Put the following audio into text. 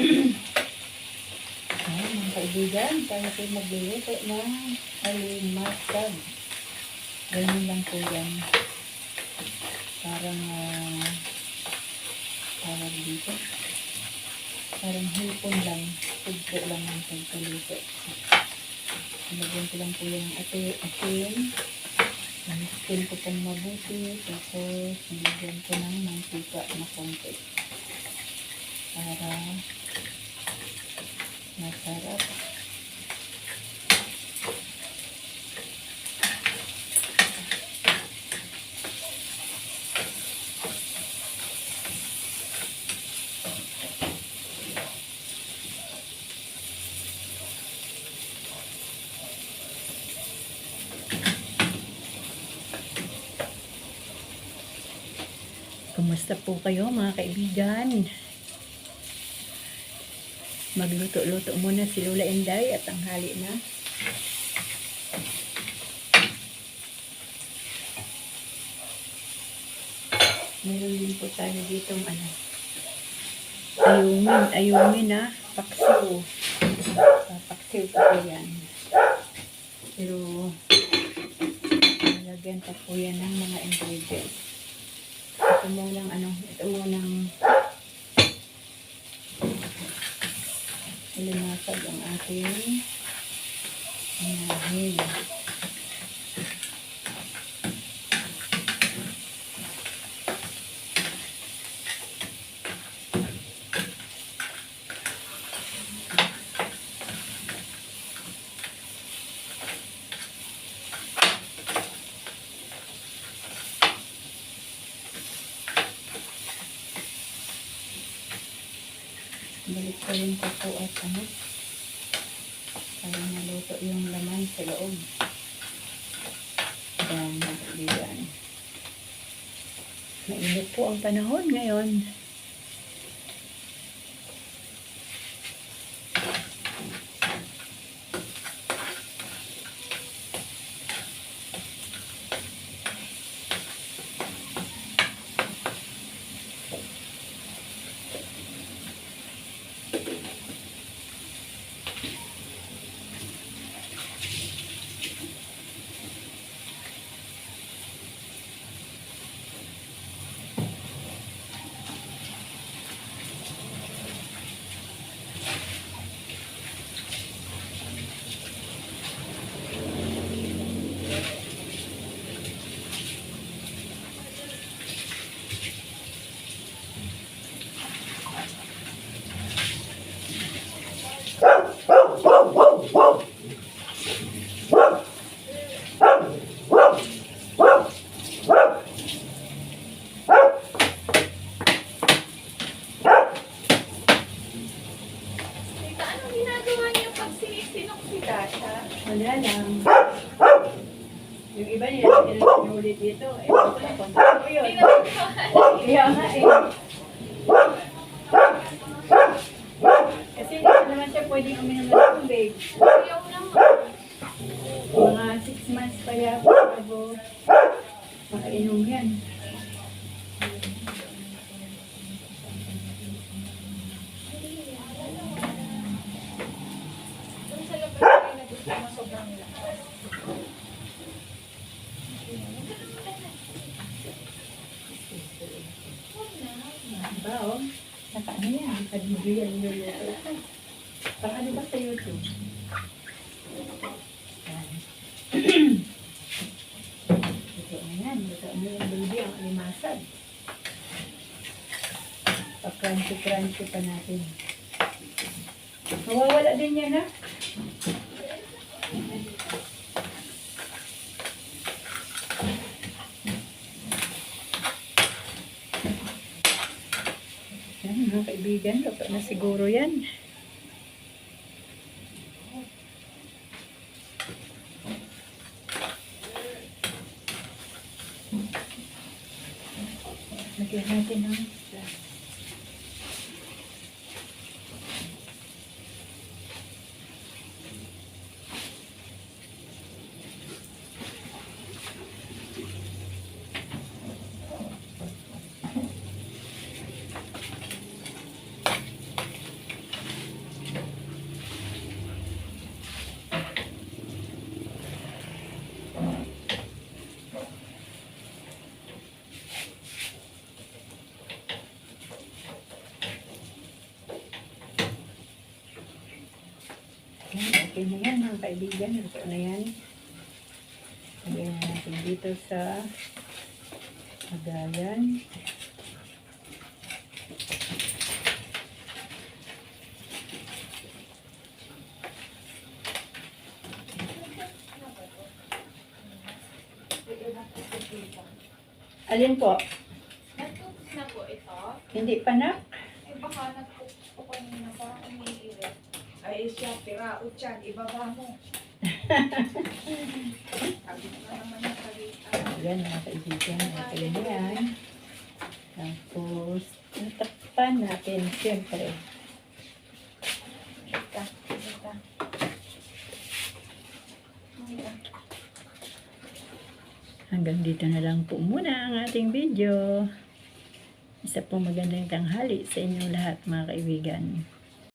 Ayan, mga kaibigan, tayo po magluluto ng alimasag. Ganyan lang po yan. Parang, ah, tawag dito. Parang hipon lang. Pugpo lang ang pagkaluto. Lagyan ko lang po yung ate, atin. Namiskin ko pong mabuti. Tapos, nilagyan ko ng mantika na konti. Para masarap. Kumusta po kayo mga kaibigan? Magluto-luto muna si Lola Inday at ang hali na. Meron din po tayo dito ano. Ayungin, ayungin na. Paksiw. Paksiw pa po yan. Pero, nalagyan pa po yan ng mga ingredients. Ito mo lang ano, ito mo lang limasag ang ating inahin. Balik ko rin ko po at ano, para naluto yung laman sa loob. Yan, mga kaibigan. Mainit po ang panahon ngayon. Wala lang. Yung iba niya, sinulit dito. Eh, ito na, kontak ko yun. Kaya nga eh. Kasi hindi naman siya pwedeng uminom ng tubig. Ayaw naman. Mga 6 months pa yan bago makainom yan. Naka ano yan? Nakadibiyan yung luto. Baka ano ba sa YouTube? Yan. Luto na yan. Luto na yung baby ang alimasag. Pa-crunchy-crunchy pa natin. Mawawala din yan ha? Yan mga kaibigan, luto na siguro yan. Lagyan natin ng isla. Okay na yan mga kaibigan. Ito na yan. Lagyan na natin dito sa lagayan. Alin po? Natupos na po ito. Hindi pa na? Eh baka natupos po kanina pa. Umiirit. Ay siya, tira, utyan, ibaba mo. Sabi ko na naman yung. Ayan mga kaibigan. Na yan. Tapos, natakpan natin. Siyempre. Ika, ika. Hanggang dito na lang po muna ang ating video. Isa po magandang tanghali sa inyong lahat mga kaibigan.